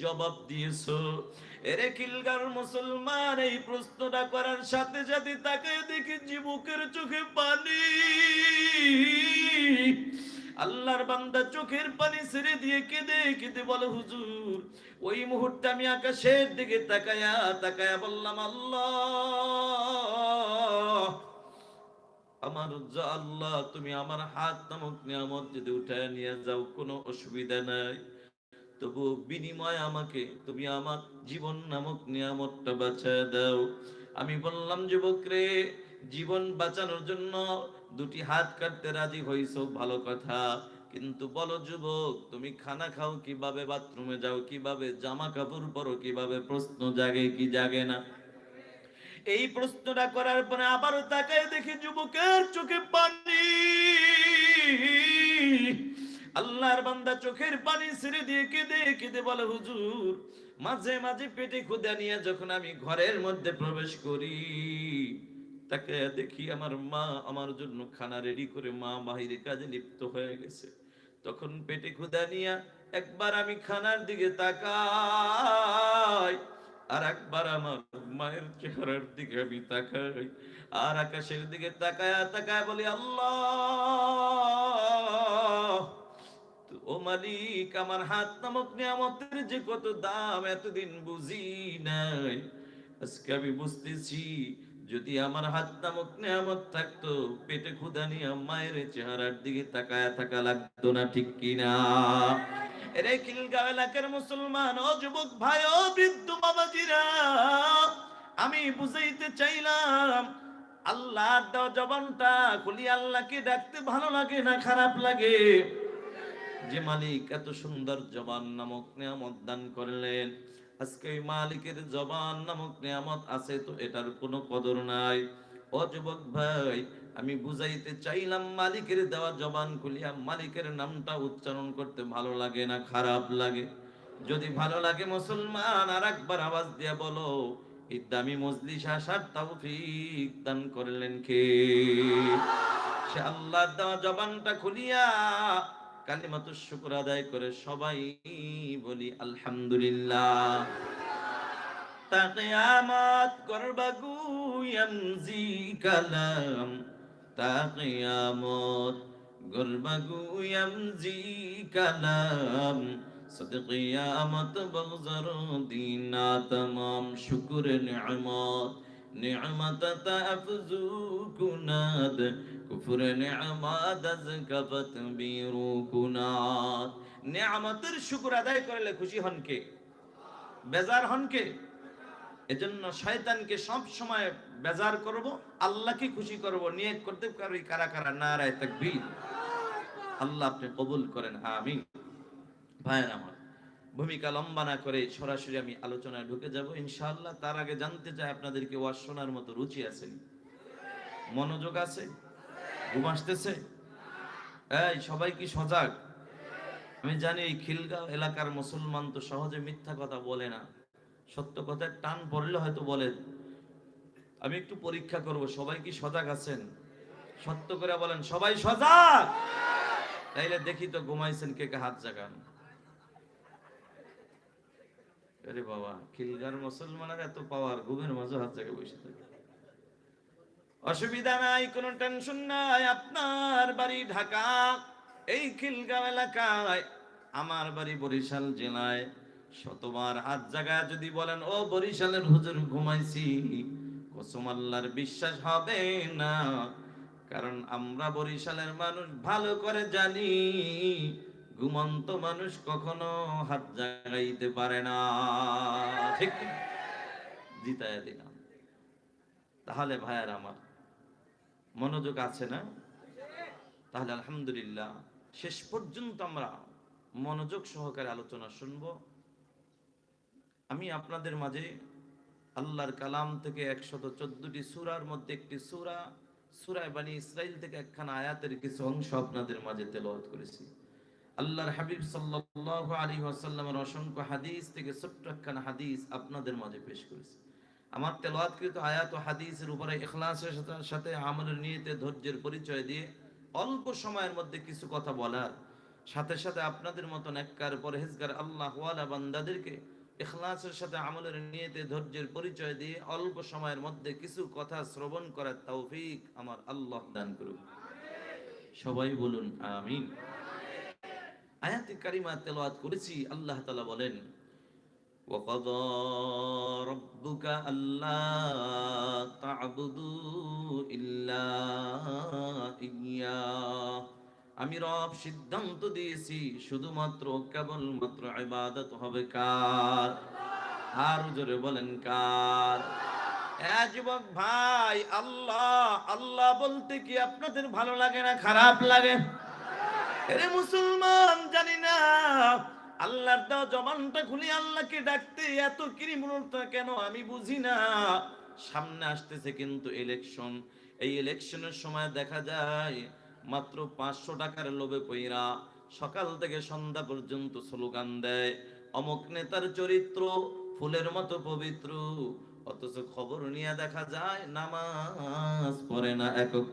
জবাব দিয়েছ। এরে কিলগার মুসলমান, এই প্রশ্নটা করার সাথে সাথে তাকে দেখি যুবকের চোখে পানি। আল্লাহর বান্দা চোখের পানি ছেড়ে দিয়ে কেঁদে কেঁদে বলে, হুজুর, ওই মুহূর্তে আমি আকাশের দিকে তাকায়া তাকায়া বললাম, আল্লাহ, আমার আল্লাহ, তুমি আমার হাত নামক নিয়ামত যদি উঠায় নিয়ে যাও, কোনো অসুবিধা নাই। তবু বিনিময় আমাকে, তুমি আমার জীবন নামক নিয়ামতটা বাঁচায় দাও। আমি বললাম যুবক রে জীবন বাঁচানোর জন্য দুটি হাত কাটতে রাজি হইছো, ভালো কথা। কিন্তু বলো যুবক, তুমি খানা খাও কীভাবে, বাথরুমে যাও কীভাবে জামা কাপড় পরো কীভাবে, প্রশ্ন জাগে কি জাগে না? এই প্রশ্নটা করার পরে আবারও তাকায় দেখি যুবকের চোখে পানি। আল্লাহর বান্দা চোখের পানি ছেড়ে দিয়ে কেঁদে কেঁদে বলে, হুজুর, মাঝে মাঝে পেটে ক্ষুদা নিয়ে যখন আমি ঘরের মধ্যে প্রবেশ করি, তাকে দেখি আমার মা আমার জন্য খানা রেডি করে মা বাহিরে কাজে লিপ্ত হয়ে গেছে। তখন পেটে ক্ষুদা নিয়ে একবার আমি খানার দিকে তাকাই, আর একবার আমার মায়ের চেহারার দিকে আমি তাকাই, আর আকাশের দিকে তাকায় তাকায় বলি, আল্লাহ ও মালিক, আমার হাত নামক নিয়ামতের যে কত দাম এতদিন বুঝি নাই। আজকে আমি বুঝতেছি, যদি আমার হাত নামক নিয়ামত থাকতো, পেটে ক্ষুদা নিয়ে মায়ের চেহারার দিকে তাকায় থাকা লাগতো না, ঠিক কিনা? রে খিলগাঁও এলাকার মুসলমান, ও যুবক ভাই, ও বৃদ্ধ বাবাজিরা, আমি বুঝাইতে চাইলাম, আল্লাহর দেওয়া জবানটা খুলি আল্লাহকে ডাকতে ভালো লাগে না, খারাপ লাগে? যে মালিক এত সুন্দর জবান নামক নিয়ামত দান করলেন, আজকে ওই মালিকের জবান নামক নিয়ামত আছে তো এটার কোনো কদর নাই। ও যুবক ভাই, আমি বুঝাইতে চাইলাম মালিকের দেওয়া জবান খুলিয়া মালিকের নামটা উচ্চারণ করতে ভালো লাগে না, খারাপ লাগে? যদি ভালো লাগে মুসলমান আর একবার আওয়াজ দিয়া বলো, এই দামি মজলিস আসার তৌফিক দান করলেন কে? সে আল্লাহ দেওয়া জবানটা খুলিয়া আদায় করে সবাই বলি, আলহামদুলিল্লাহ। তাকিয়ামত করবাগু এমজি কালাম। তাকিয়ামত গরবাগু এমজি কালাম। সদকিয়ামত বগজর দিনা, তমাম শুকুর নিয়ামত। نعمت نعمت تفزو کناد কুফর নিয়ামত আজ কাফত বিরু কুনাত নিয়ামতের শুকর আদায় করলে খুশি হন কে বেজার হন কে এজন্য শয়তানকে সব সময় বেজার করব আল্লাহকে খুশি করব নিয়ে করতে পারি কারা কারা নারায় তাকবীর আল্লাহ আপনি কবুল করেন আমিন ভাইয়ের আমার ভূমিকা লম্বা না করে সরাসরি আমি আলোচনায় ঢুকে যাব। ইনশাআল্লাহ তার আগে জানতে চাই আপনাদেরকে ওয়াজ শোনার মতো রুচি আছে? মনোযোগ আছে? ঘুম আসতেছে? এই, সবাই কি সজাগ? আমি জানি এই খিলগাঁও এলাকার মুসলমান তো সহজে মিথ্যা কথা বলে না। সত্য কথার টান পড়লে হয়তো বলেন। আমি একটু পরীক্ষা করব, সবাই কি সজাগ আছেন? সত্য করে বলেন, সবাই সজাগ! তাইলে দেখি তো ঘুমাইছেন কে কে হাত জাগান। আরে বাবা, খিলগার মুসলমানের এত পাওয়ার ঘুমের মাঝে হাত জাগে বসে থাকে। অসুবিধা নাই, কোনো টেনশন নাই, আপনার বাড়ি ঢাকা, এই খিলগাঁও এলাকায়, আমার বাড়ি বরিশাল জেলায়। শতবার হাত জায়গায় যদি বলেন, ও বরিশালের হুজুর, ঘুমাইছি। কসম আল্লাহর বিশ্বাস হবে না, কারণ আমরা বরিশালের মানুষ ভালো করে জানি। ঘুমন্ত মানুষ কখনো হাত জাগাইতে পারে না। ঠিক জিতায় দিলাম। তাহলে ভাইয়ার আমার মনোযোগ আছে না? তাহলে আলহামদুলিল্লাহ, শেষ পর্যন্ত আমরা মনোযোগ সহকারে আলোচনা শুনব। আমি আপনাদের মাঝে আল্লাহর কালাম থেকে একশত চোদ্দটি সুরার মধ্যে একটি সুরা, সুরায় বাণী ইসরাইল থেকে একখানা আয়াতের কিছু অংশ আপনাদের মাঝে তেলাওয়াত করেছি। আল্লাহর হাবিব সাল্লাল্লাহু আলাইহি ওয়াসাল্লামের অসংখ্য হাদিস থেকে ছোট্ট একখানা হাদিস আপনাদের মাঝে পেশ করেছি। আমার তেলাওয়াতকৃত আয়াত ও হাদিসের উপরে ইখলাসের সাথে- আমলের নিয়তে ধৈর্যের পরিচয় দিয়ে অল্প সময়ের মধ্যে কিছু কথা বলার, সাথে সাথে আপনাদের মতন এককার পরহেজগার আল্লাহ বান্দাদেরকে ইখলাসের সাথে আমলের নিয়তে ধৈর্যের পরিচয় দিয়ে অল্প সময়ের মধ্যে কিছু কথা শ্রবণ করার তৌফিক আমার আল্লাহ দান করুন সবাই বলুন, আমিন। আয়াতে কারিমা তেলাওয়াত করেছি আল্লাহ তাআলা বলেন وقضى ربك ألا تعبدوا إلا إياه আমি রব সিদ্ধান্ত দিয়েছি শুধুমাত্র কেবলমাত্র ইবাদত হবে কার আর জোরে বলেন কার এ যুবক ভাই আল্লাহ আল্লাহ বলতে কি আপনাদের ভালো লাগে না খারাপ লাগে এরে মুসলমান, জানি না। আল্লাহর দাও জবানটা খুলে আল্লাহকে ডাকতে এত কিরিমূলতা কেন আমি বুঝি না। সামনে আসতেছে কিন্তু ইলেকশন এই ইলেকশনের সময় দেখা যায়, মাত্র পাঁচশো টাকার লোভে পইরা সকাল থেকে সন্ধ্যা পর্যন্ত স্লোগান দেয়, অমুক নেতার চরিত্র ফুলের মতো পবিত্র, অথচ খবর নিয়ে দেখা যায়, নামাজ পড়ে না একক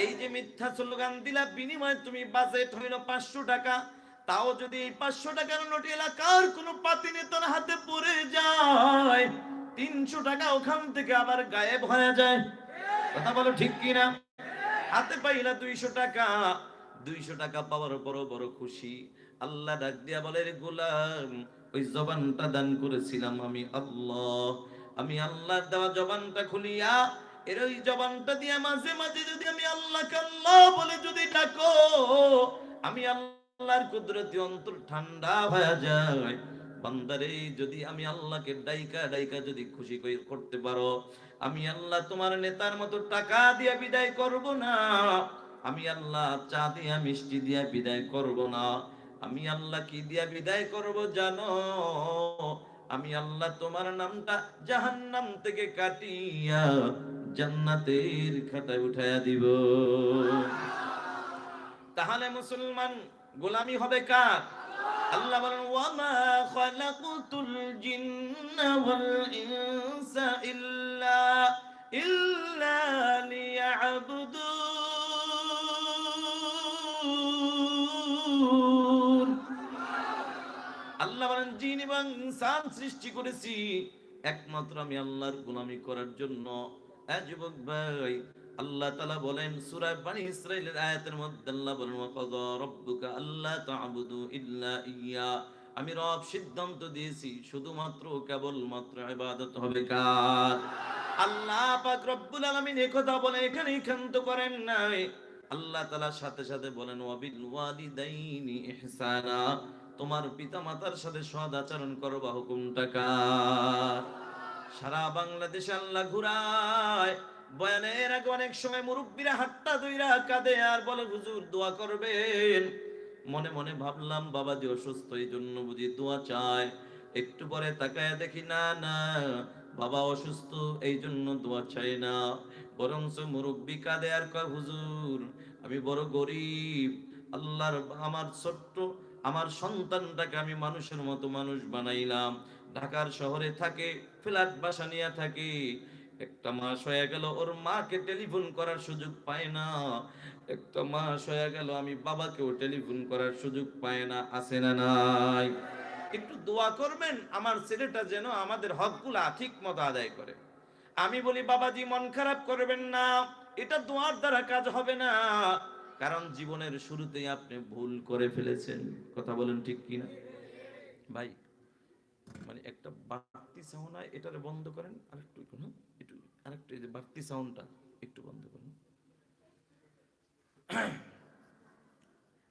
এই যে মিথ্যা স্লোগান দিলা, বিনিময়ে তুমি বাজেট হইল পাঁচশো টাকা। তাও যদি এই পাঁচশো টাকার নোট এলাকার কোন পাতি নেতার হাতে পড়ে যায়, তিনশো টাকা ওখান থেকে আবার গায়েব হয়ে যায়। কথা বলো ঠিক কিনা? হাতে পাইলা দুইশো টাকা দুইশো টাকা পাওয়ার বড় বড় খুশি। আল্লাহ ডাক দিয়া বলে গোলাম, ওই জবানটা দান করেছিলাম আমি আল্লাহ। আমি আল্লাহর দেওয়া জবানটা খুলিয়া এর ওই জবানটা দিয়ে মাঝে মাঝে যদি আমি আল্লাহকে আল্লাহ বলে যদি ডাকো, আমি আল্লাহর কুদরতি অন্তর ঠান্ডা হয়ে যায়। বান্দারে, যদি আমি আল্লাহকে ডাইকা ডাইকা যদি খুশি করতে পারো, আমি আল্লাহ তোমার নেতার মতো টাকা দিয়ে বিদায় করব না। আমি আল্লাহ চা দিয়া, মিষ্টি দিয়া বিদায় করব না। আমি আল্লাহ কি দিয়া বিদায় করব জানো? আমি আল্লাহ তোমার নামটা জাহান্নাম থেকে কাটিয়া জান্নাতের খাতায় উঠাইয়া দিব। তাহলে মুসলমান গোলামি হবে কার? আল্লাহ বলেন, ওয়ামা খালাকুতুল জিন্না ওয়াল ইনসা ইল্লা ইল্লা লিয়াবুদুন। আল্লাহ বলেন, জিন এবং ইনসান সৃষ্টি করেছি। একমাত্র আমি আল্লাহর গোলামি করার জন্য এ যুবক ভাই, আল্লাহ তাআলা বলেন, সূরা বানি ইসরাইলের আয়াতের মধ্যে আল্লাহ বলেন রাব্বুকা আল্লা তা'বুদু ইল্লা ইয়্যা আমি রব সিদ্ধান্ত দিয়েছি, শুধুমাত্র ইবাদত হবে কার? আল্লাহ পাক রব্বুল আলামিন একথা বলে এখানেই ক্ষান্ত করেন নাই। আল্লাহ সাথে সাথে বলেন, ওয়াবিল ওয়ালিদাইনি ইহসানা তোমার পিতা মাতার সাথে সদ আচরণ করবা হুকুমটা কার? সারা বাংলাদেশে আল্লাহ ঘুরায়। বয়ানের আগে অনেক সময় মুরব্বীরা হাট্টা দইরা কাঁদে আর বলে, হুজুর, দোয়া করবেন। মনে মনে ভাবলাম বাবাজি অসুস্থ এই জন্য বুঝি দোয়া চায়। একটু পরে তাকায় দেখি, না না, বাবা অসুস্থ এই জন্য দোয়া চাই না। বরঞ্চ মুরব্বী কাঁদে আর কয়, হুজুর, আমি বড় গরিব। আল্লাহর আমার ছোট্ট, আমার সন্তানটাকে আমি মানুষের মতো মানুষ বানাইলাম। ঢাকার শহরে থাকে, ফ্ল্যাট বাসা নিয়ে থাকে। একটা মাস হয়ে গেল, ওর মাকে টেলিফোন করার সুযোগ পায় না। একটা মাস হয়ে গেল, আমি বাবাকেও টেলিফোন করার সুযোগ পায় না আসে না নাই। একটু দোয়া করবেন, আমার ছেলেটা যেন আমাদের হকগুলা ঠিক মতো আদায় করে। আমি বলি, বাবাজি, মন খারাপ করবেন না, এটা দোয়ার দ্বারা কাজ হবে না। কারণ জীবনের শুরুতেই আপনি ভুল করে ফেলেছেন। কথা বলেন ঠিক কিনা? ভাই মানে একটা বাড়তি সাউন্ড হয় এটারে বন্ধ করেন, আরেকটু হ্যাঁ একটু, আরেকটু এই যে বাড়তি সাউন্ডটা একটু বন্ধ করুন।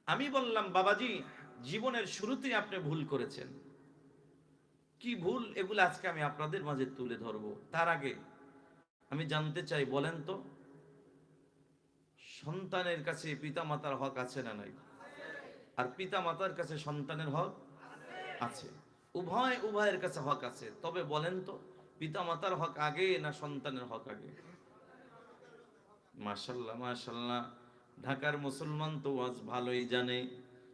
আমি বললাম, বাবাজি, জীবনের শুরুতেই আপনি ভুল করেছেন। কি ভুল? এগুলো আজকে আমি আপনাদের মাঝে তুলে ধরবো। তার আগে আমি জানতে চাই, বলেন তো, সন্তানের কাছে পিতা মাতার হক আছে না নাই? আর পিতা মাতার কাছে সন্তানের হক আছে। উভয় উভয়ের কাছে হক আছে। তবে বলেন তো পিতা মাতার হক আগে না সন্তানের হক আগে? মাশাল্লাহ মাশাল্লাহ। ঢাকার মুসলমান তো আজ ভালোই জানে,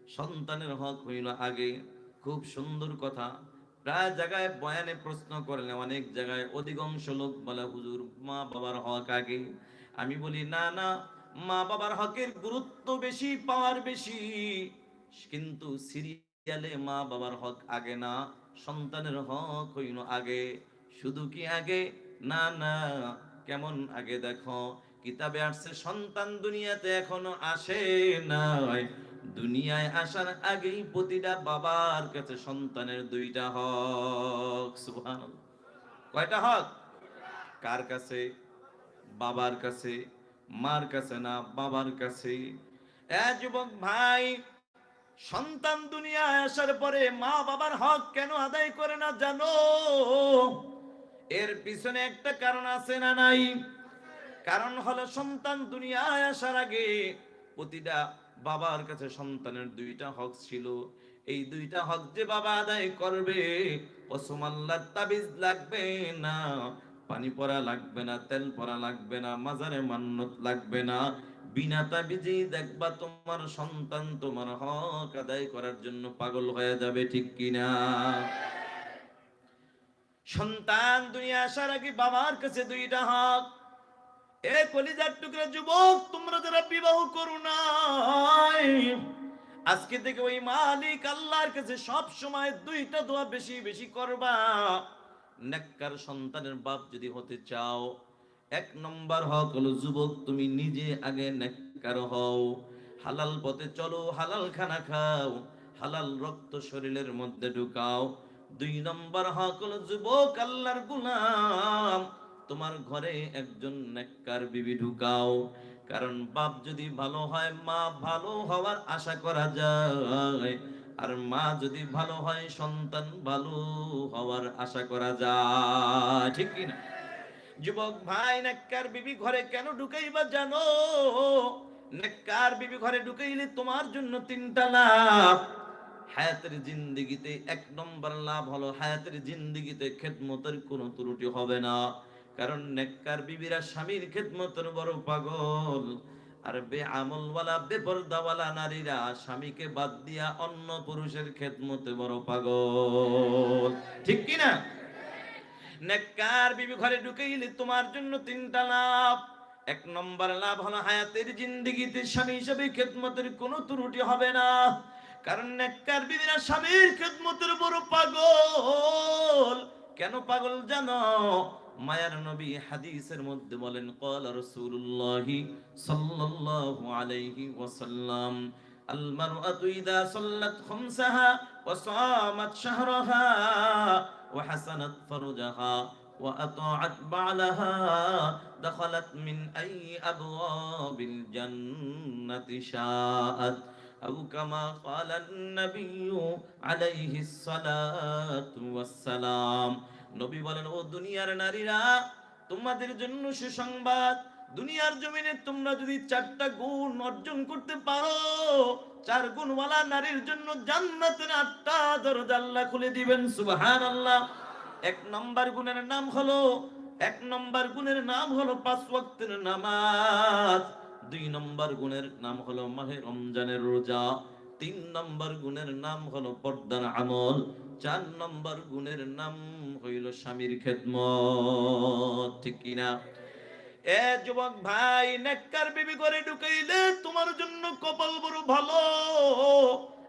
সন্তানের হক হইল আগে। খুব সুন্দর কথা। প্রায় জায়গায় বয়ানে প্রশ্ন করলে অনেক জায়গায় অধিকাংশ লোক বলে, হুজুর মা বাবার হক আগে? আমি বলি, না না মা বাবার হকের গুরুত্ব বেশি, পাওয়ার বেশি। কিন্তু সিরিয়ালে মা বাবার হক আগে না, সন্তানের হক হইল আগে। শুধু কি আগে? না না। কেমন আগে দেখো? কিতাবে আসছে, সন্তান দুনিয়াতে এখনও আসে নাই। দুনিয়ায় আসার আগেই প্রতিটা বাবার কাছে সন্তানের দুইটা হক। সুবহানাল্লাহ। কয়টা হক? কার কাছে? বাবার কাছে। মার কাছে না, বাবার কাছে। এ যুবক ভাই সন্তান দুনিয়ায় আসার পরে মা বাবার হক কেন আদায় করে না জানো? এর পিছনে একটা কারণ আছে না নাই? কারণ হলো সন্তান দুনিয়ায় আসার আগে প্রতিটা বাবার কাছে সন্তানের দুইটা হক ছিল। এই দুইটা হক যে বাবা আদায় করবে কসম তাবিজ লাগবে না, পানি পরা লাগবে না, তেল পরা লাগবে না, মাজারে মান্নত লাগবে না। দেখবা তোমার সন্তান তোমার হক আদায় করার জন্য পাগল হয়ে যাবে, ঠিক কিনা? সন্তান দুনিয়া আসার আগে বাবার কাছে দুইটা হক। এ কলিজার টুকরা যুবক, তোমরা যারা বিবাহ করো আজকে থেকে ওই মালিক আল্লাহর কাছে সব সময় দুইটা দোয়া বেশি বেশি করবা। নেককার সন্তানের বাপ যদি হতে চাও এক নম্বর হক হলো, যুবক, তুমি নিজে আগে নেককার হও। হালাল পথে চলো, হালাল খানা খাও, হালাল রক্ত শরীরের মধ্যে ঢুকাও। দুই নম্বর হক হলো, যুবক, আল্লাহর গুলাম, তোমার ঘরে একজন নেককার বিবি ঢুকাও। কারণ বাপ যদি ভালো হয়, মা ভালো হওয়ার আশা করা যায়। আর মা যদি ভালো হয়, সন্তান ভালো হওয়ার আশা করা যায়। ঠিক কি না যুবক ভাই, নেককার বিবি ঘরে কেন ঢুকাইবা জানো? নেককার বিবি ঘরে ঢুকাইলে তোমার জন্য তিনটা লাভ। হায়াতের জিন্দিগিতে এক নম্বর লাভ হলো, হায়াতের জিন্দিগিতে খেদমতের কোনো ত্রুটি হবে না। কারণ নেককার বিবিরা স্বামীর খেদমতের বড় পাগল। আর বে আমলওয়ালা বেপরদাওয়ালা নারীরা স্বামীকে বাদ দিয়া অন্য পুরুষের খেদমতে বড় পাগল। ঠিক কি না নেককার বিবি ঘরে ঢুকেইলে তোমার জন্য তিনটা লাভ। এক নম্বর লাভ হলো হায়াতের জিন্দগিতে স্বামী হিসেবে খেদমতের কোনো ত্রুটি হবে না। কারণ নেককার বিবিরা স্বামীর খেদমতের বড় পাগল। কেন পাগল জানো? মায়ার নবী হাদিসের মধ্যে বলেন কল রসুল্লাহি সাল্লাল্লাহু আলাইহি ওয়াসাল্লাম المرأة إذا صلت সাল্লাত وصامت شهرها وحسنت فرجها وأطاعت بعلها دخلت من أي أبواب الجنة شاءت أو كما قال النبي عليه الصلاة والسلام নবী বলেন ও দুনিয়ার নারীরা তোমাদের জন্য সুসংবাদ দুনিয়ার জমিনে তোমরা যদি চারটা গুণ অর্জন করতে পারো চার গুণওয়ালা নারীর জন্য জান্নাতের আটটা দরজা আল্লাহ খুলে দিবেন, সুবহানাল্লাহ। এক নম্বর গুণের নাম হলো, এক নম্বর গুণের নাম হলো পাঁচ ওয়াক্তের নামাজ। দুই নম্বর গুণের নাম হলো মাহে রমজানের রোজা। তিন নম্বর গুণের নাম হলো পর্দার আমল। চার নম্বর গুণের নাম হইল স্বামীর খেদমত। ঠিক কিনা? এ যুবক ভাই, নেককার বিবি করে ঢুকাইলে তোমার জন্য কপাল বড় ভালো।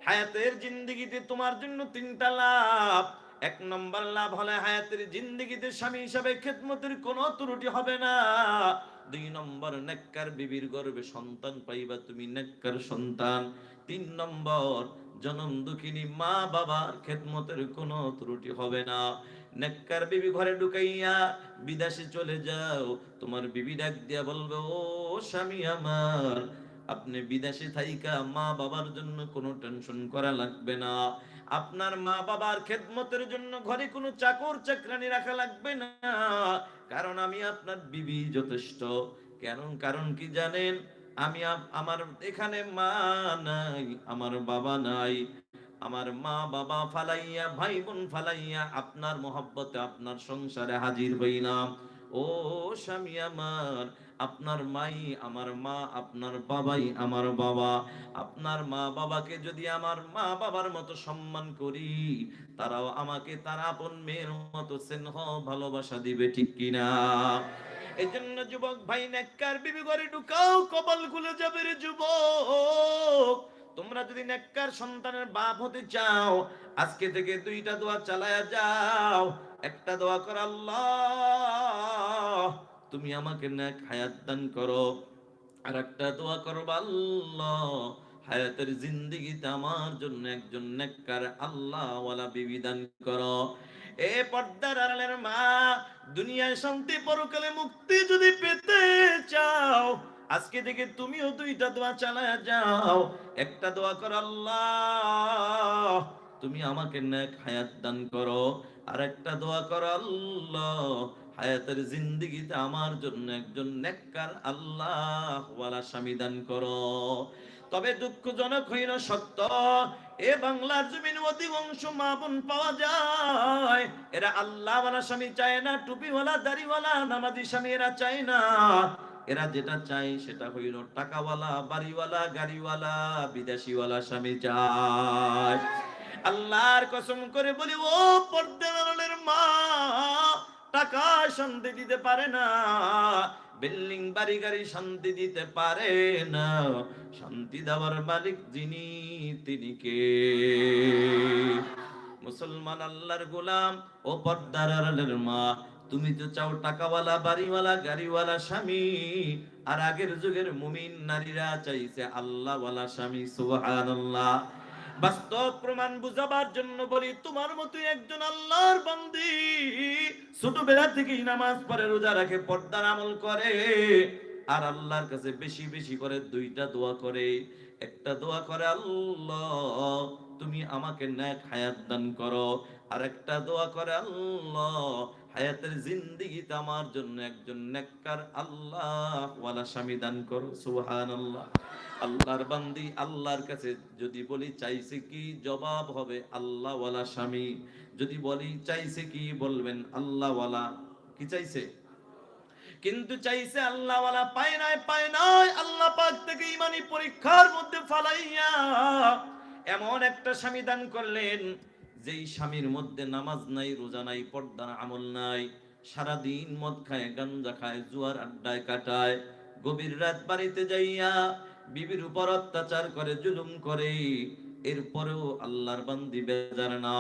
হায়াতের জিন্দিগিতে তোমার জন্য তিনটা লাভ। এক নম্বর লাভ হলে হায়াতের জিন্দিগিতে স্বামী হিসাবে খেদমতের কোনো ত্রুটি হবে না। দুই নম্বর, নেককার বিবির গর্বে সন্তান পাইবা তুমি নেককার সন্তান। তিন নম্বর, জনম দুঃখিনী মা বাবার খেদমতের কোনো ত্রুটি হবে না। নেককার বিবি ঘরে ঢুকাইয়া বিদেশে চলে যাও। তোমার বিবি ডাক দিয়া বলবে, ও স্বামী আমার, আপনি বিদেশে থাইকা মা বাবার জন্য কোনো টেনশন করা লাগবে না। আপনার মা বাবার খেদমতের জন্য ঘরে কোনো চাকর চাকরানি রাখা লাগবে না। কারণ আমি আপনার বিবি যথেষ্ট। কেন? কারণ কি জানেন? আমি, আমার এখানে মা নাই, আমার বাবা নাই। আমার মা বাবা ফালাইয়া, ভাই বোন ফালাইয়া আপনার মোহব্বতে আপনার সংসারে হাজির হইলাম। ও স্বামী আমার, আপনার মাই আমার মা, আপনার বাবাই আমার বাবা। আপনার মা বাবাকে যদি আমার মা বাবার মতো সম্মান করি, তারাও আমাকে তার আপন মেয়ের মতো স্নেহ, ভালোবাসা দিবে, ঠিক কিনা? এই জন্য যুবক ভাই, নেককার বিবি ঘরে ঢুকাও, কপাল খুলে যাবে রে যুবক। তোমরা যদি নেককার সন্তানের বাপ হতে চাও, আজকে থেকে দুইটা দোয়া চালায়া যাও। একটা দোয়া কর, আল্লাহ, তুমি আমাকে নেক হায়াত দান করো। আর একটা দোয়া করব আল্লাহ, হায়াতের জিন্দিগিতে আমার জন্য একজন নেককার আল্লাহ ওয়ালা বিবি দান করো। এ পর্দার আড়ালের মা, দুনিয়ায় শান্তি পরকালে মুক্তি যদি পেতে চাও আজকে থেকে তুমিও দুইটা দোয়া চালায়া যাও। একটা দোয়া কর, আল্লাহ, তুমি আমাকে নেক হায়াত দান করো। আর একটা দোয়া কর, আল্লাহ, হায়াতের জিন্দিগিতে আমার জন্য একজন নেককার আল্লাহ ওয়ালা স্বামী দান করো। তবে দুঃখজনক হইল সত্য, এ বাংলার জমিন অধিকাংশ মা বোন পাওয়া যায়। এরা আল্লাহ ওয়ালা স্বামী চায় না, টুপিওয়ালা, দাড়িওয়ালা, নামাজি স্বামী এরা চায় না। এরা যেটা চায় সেটা হইল টাকাওয়ালা, বাড়িওয়ালা, গাড়িওয়ালা, বিদেশিওয়ালা স্বামী চায়। আল্লাহর কসম করে বলি, ও পর্দার মা, টাকা শান্তি দিতে পারে না, বিল্ডিং বাড়ি গাড়ি শান্তি দিতে পারে না, শান্তি দেওয়ার মালিক যিনি, তিনি কে? মুসলমান আল্লাহর গোলাম, ও পর্দার মা তুমি তো চাও টাকাওয়ালা, বাড়িওয়ালা, গাড়িওয়ালা, স্বামী। আর আগের যুগের মুমিন নারীরা চাইছে আল্লাহওয়ালা স্বামী, সুবহানাল্লাহ। বাস্তব প্রমাণ বুঝাবার জন্য বলি, তোমার মতো একজন আল্লাহর বান্দি। ছোটবেলা থেকেই নামাজ পড়ে, রোজা রাখে, পর্দার আমল করে। আর আল্লাহর কাছে বেশি বেশি করে দুইটা দোয়া করে। একটা দোয়া করে, আল্লাহ, তুমি আমাকে নেক হায়াত দান করো। আর একটা দোয়া করে, আল্লাহ হায়াতের জিন্দিগিতে আমার জন্য একজন নেককার আল্লাহ ওয়ালা স্বামী দান করো, সুবহানাল্লাহ। আল্লাহর বান্দি, আল্লাহর কাছে যদি বলি চাইছে কি জবাব হবে আল্লাহ ওয়ালা স্বামী? যদি বলি চাইছে কি বলবেন আল্লাহ ওয়ালা কি চাইছে? কিন্তু চাইছে আল্লাহ ওয়ালা পায় নাই পায় নাই, আল্লাহ পাক থেকে ইমানি পরীক্ষার মধ্যে ফালাইয়া এমন একটা স্বামী দান করলেন যেই স্বামীর মধ্যে নামাজ নাই, রোজা নাই পর্দা আমল নাই, সারাদিন মদ খায়, গাঞ্জা খায়, জুয়ার আড্ডায় কাটায়, গভীর রাত বাড়িতে যাইয়া বিবির উপর অত্যাচার করে, জুলুম করে, এরপরেও আল্লাহর বান্দি বেজার না।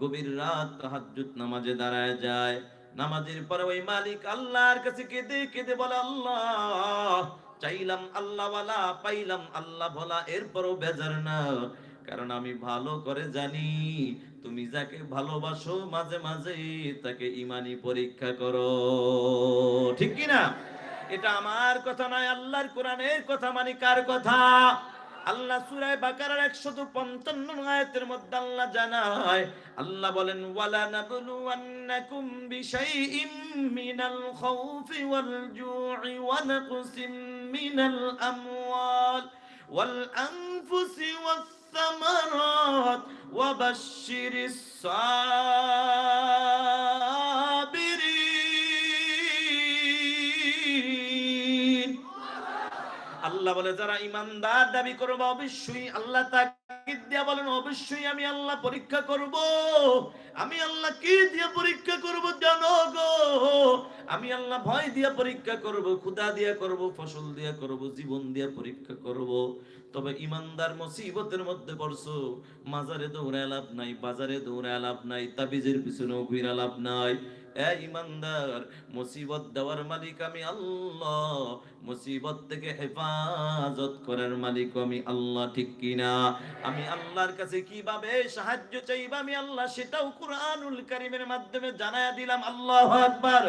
গভীর রাত তাহাজ্জুদ নামাজে দাঁড়ায় যায়। নামাজের পরে ওই মালিক আল্লাহর কাছে কেঁদে কেঁদে বলে, আল্লাহ, চাইলাম আল্লাহ ওয়ালা পাইলাম আল্লাহ ভোলা এরপরও বেজার না। কারণ আমি ভালো করে জানি তুমি যাকে ভালোবাসো মাঝে মাঝে তাকে ইমানি পরীক্ষা করো। ঠিক কি না এটা আমার কথা নয়, আল্লাহর কোরআনের কথা মানে কার কথা? আল্লাহ সূরা বাকারার 155 আয়াতের মধ্যে আল্লাহ জানায়, আল্লাহ বলেন ওয়ালা নাবলুওয়ান্নাকুম বিশাইইম মিনাল খাউফি ওয়াল জু'i ওয়া নাকসিম মিনাল আমওয়াল ওয়াল আনফুসি ওয়াস الثمرات وبشر الصابرين আল্লাহ বলে যারা ইমানদার দাবি করবে অবশ্যই আল্লাহ তাকিদ দিয়া বলেন, অবশ্যই আমি আল্লাহ পরীক্ষা করব। আমি আল্লাহ কি দিয়ে পরীক্ষা করব জানো গো? আমি আল্লাহ ভয় দিয়া পরীক্ষা করব ক্ষুদা দিয়া করব, ফসল দিয়া করব, জীবন দিয়া পরীক্ষা করব। তবে ইমানদার মুসিবতের মধ্যে পড়ছো। মাজারে দৌড়ে লাভ নাই, বাজারে দৌড়ায় লাভ নাই, তাবিজের পিছনেও ঘুরা লাভ নাই। ইমানদার, মুসিবত দেওয়ার মালিক আমি আল্লাহ। মুসিবত থেকে হেফাজত করার মালিক আমি আল্লাহ, ঠিক কিনা? আমি আল্লাহর কাছে কীভাবে সাহায্য চাইবা আমি আল্লাহ সেটাও কুরআনুল কারীমের মাধ্যমে জানায়া দিলাম। আল্লাহু আকবার।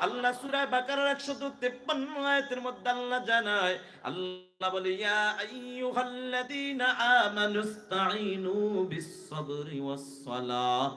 আল্লাহ সূরা বাকারার 153 আয়াতের মধ্যে আল্লাহ জানায়, আল্লাহ বলে, ইয়া আইয়ুহাল্লাযীনা আমানুস্তাঈনু বিস-সাবরি ওয়াস-সালাহ।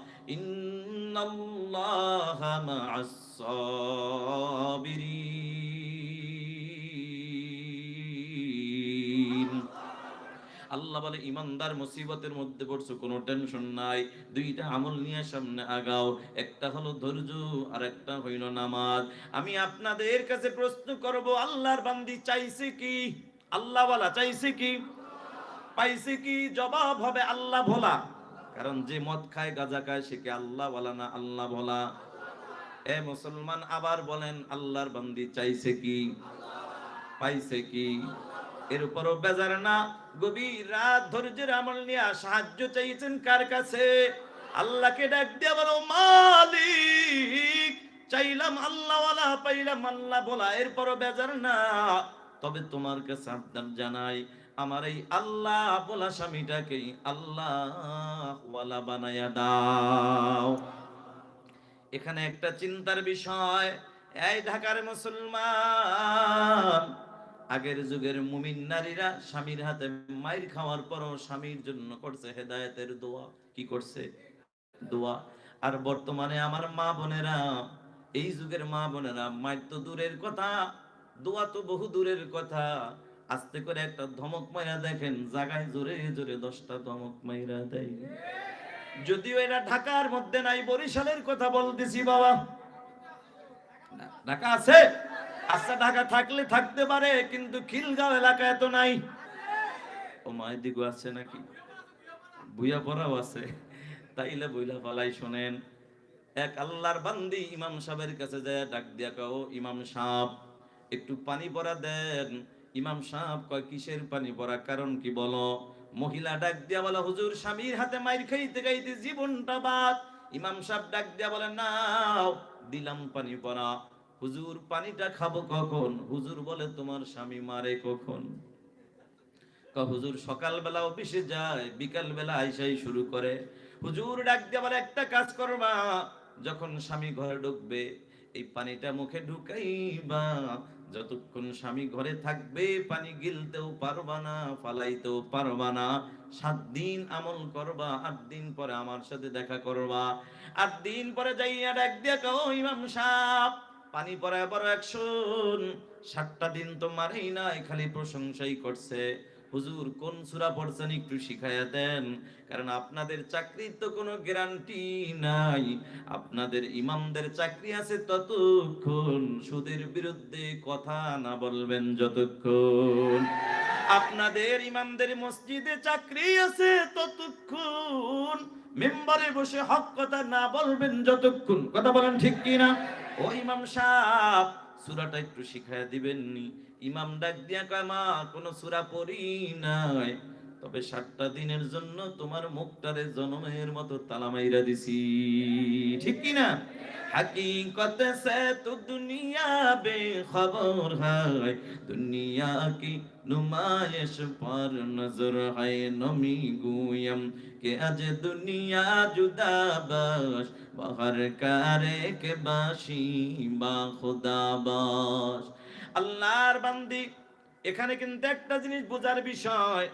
আল্লাহ বলে, ইমানদার মুসিবতের মধ্যে পড়ছো, কোনো টেনশন নাই। দুইটা আমল নিয়ে সামনে আগাও। একটা হলো ধৈর্য, আর একটা হইল নামাজ। আমি আপনাদের কাছে প্রশ্ন করব, আল্লাহর বান্দি চাইছে কি? আল্লাহ বলা চাইছে কি? পাইছে কি? জবাব হবে আল্লাহ ভোলা। কারণ যে মদ খায়, গাজা খায়, সে কি আল্লাহ বলা না আল্লাহ বলা? এ মুসলমান আবার বলেন, আল্লাহর বান্দি চাইছে কি? পাইছে কি? এর উপরও বেজার না। গভীর রাত ধৈর্যের আমল নিয়ে সাহায্য চাইছেন কার কাছে? আল্লাহকে ডাক দিয়ে বলো, মালিক, চাইলাম আল্লাহ ওয়ালা পাইলাম আল্লাহ বলা। এরপরও বেজার না। তবে তোমার কাছে আবদার জানাই আমার এই আল্লাহ বলা স্বামীটাকে আল্লাহ ওয়ালা বানায়া দাও। এখানে একটা চিন্তার বিষয়, এই ঢাকার মুসলমান, আগের যুগের মুমিন নারীরা স্বামীর হাতে মাইর খাওয়ার পরও স্বামীর জন্য করছে হেদায়েতের দোয়া। কি করছে? দোয়া। আর বর্তমানে আমার মা বোনেরা, এই যুগের মা বোনেরা মায়ের তো দূরের কথা, দোয়া তো বহু দূরের কথা আস্তে করে একটা ধমক মাইরা দেখেন, জাগায় জোরে জোরে দশটা ধমক মাইরা দেয়। যদিও এরা ঢাকার মধ্যে নাই, বরিশালের কথা বলতেছি বাবা। ঢাকা আছে? আচ্ছা ঢাকা থাকলে থাকতে পারে, কিন্তু খিলগাঁও এলাকায় তো নাই। ও মায়ের দিকে আছে নাকি? বুইয়া পড়াও আছে। তাইলে বইলা পালাই শোনেন। এক আল্লাহর বান্দি ইমাম সাহেবের কাছে যায়, ডাক দিয়া কাও ইমাম সাহেব, একটু পানি পরা দেন। ইমাম সাহেব কয়, কিসের পানি পরা কারণ কি বলো? মহিলা ডাক দিয়া বলে, হুজুর, স্বামীর হাতে মাইর খাইতে খাইতে জীবনটা বাদ। ইমাম সাহেব ডাক দিয়া বলে, নাও, দিলাম পানি পরা হুজুর, পানিটা খাব কখন? হুজুর বলে, তোমার স্বামী মারে কখন? হুজুর, সকালবেলা অফিসে যায় বিকাল বেলা আইসাই শুরু করে। হুজুর ডাক দিয়ে আবার একটা কাজ করবা, যখন স্বামী ঘরে ঢুকবে, এই পানিটা মুখে ঢুকাইবা। যতক্ষণ স্বামী ঘরে থাকবে, পানি গিলতেও পারবা না, ফালাইতেও পারবা না। সাত দিন আমল করবা, আট দিন পরে আমার সাথে দেখা করবা। আট দিন পরে যাইয়া ডাক দিয়া কও, ইমাম সাহেব, পানি পরে বড় একশন সাতটা দিন তো মারেই নাই, খালি প্রশংসাই করছে। হুজুর, কোন সূরা পড়ছেন একটু শিখাইয়া দেন। কারণ আপনাদের চাকরির তো কোনো গ্যারান্টি নাই। আপনাদের ইমামদের চাকরি আছে ততক্ষণ। সুদের বিরুদ্ধে কথা না বলবেন যতক্ষণ। আপনাদের ইমামদের মসজিদে চাকরি আছে ততক্ষণ। মেম্বারে বসে হক কথা না বলবেন যতক্ষণ। কথা বলেন ঠিক কি না ও ইমাম সাহেব সূরাটা একটু শিখায়া দিবেননি ইমাম ডাক দিয়া কয় মা কোন সূরা পড়ি নাই তবে সাতটা দিনের জন্য তোমার মুখটারে জনমের মতো তালা মাইরা দিছি ঠিক কি না हकीकत से तो दुनिया बेखबर है दुनिया की नुमाइश पर नजर है नमी गुयम के अज दुनिया जुदा बस বাহার কারে কে বাসি বা খোদাবাস আল্লাহর বান্দি এখানে কিন্তু একটা জিনিস বোঝার বিষয়